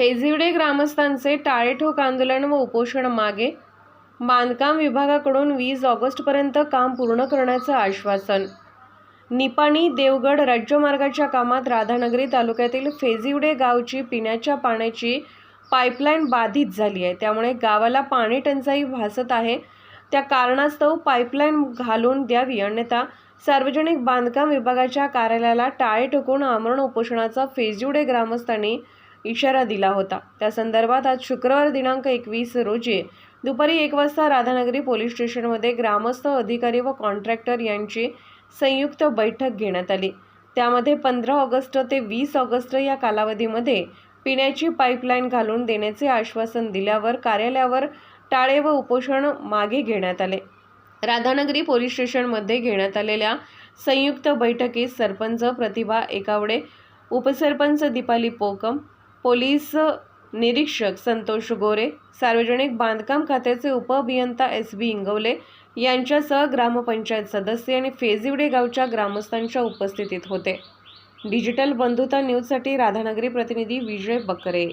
फेजिवडे ग्रामस्थांचे टाळेठोक आंदोलन व उपोषण मागे बांधकाम विभागाकडून वीस ऑगस्टपर्यंत काम पूर्ण करण्याचं आश्वासन. निपाणी देवगड राज्यमार्गाच्या कामात राधानगरी तालुक्यातील फेजिवडे गावची पिण्याच्या पाण्याची पाईपलाईन बाधित झाली आहे. त्यामुळे गावाला पाणी टंचाई भासत आहे. त्या कारणास्तव पाईपलाईन घालून द्यावी. अन्यथा सार्वजनिक बांधकाम विभागाच्या कार्यालयाला टाळे ठोकून आमरण उपोषणाचा फेजिवडे ग्रामस्थांनी इशारा दिला होता. त्या संदर्भात आज शुक्रवार दिनांक एकवीस रोजी दुपारी एक वाजता राधानगरी पोलीस स्टेशनमध्ये ग्रामस्थ अधिकारी व कॉन्ट्रॅक्टर यांची संयुक्त बैठक घेण्यात आली. त्यामध्ये पंधरा ऑगस्ट ते वीस ऑगस्ट या कालावधीमध्ये पिण्याची पाईपलाईन घालून देण्याचे आश्वासन दिल्यावर कार्यालयावर टाळे व उपोषण मागे घेण्यात आले. राधानगरी पोलीस स्टेशनमध्ये घेण्यात आलेल्या संयुक्त बैठकीत सरपंच प्रतिभा एकावडे उपसरपंच दीपाली पोकम पोलीस निरीक्षक संतोष गोरे सार्वजनिक बांधकाम खात्याचे उपअभियंता एस बी इंगवले यांच्यासह ग्रामपंचायत सदस्य आणि फेजिवडे गावच्या ग्रामस्थांच्या उपस्थितीत होते. डिजिटल बंधुता न्यूजसाठी राधानगरी प्रतिनिधी विजय बकरे.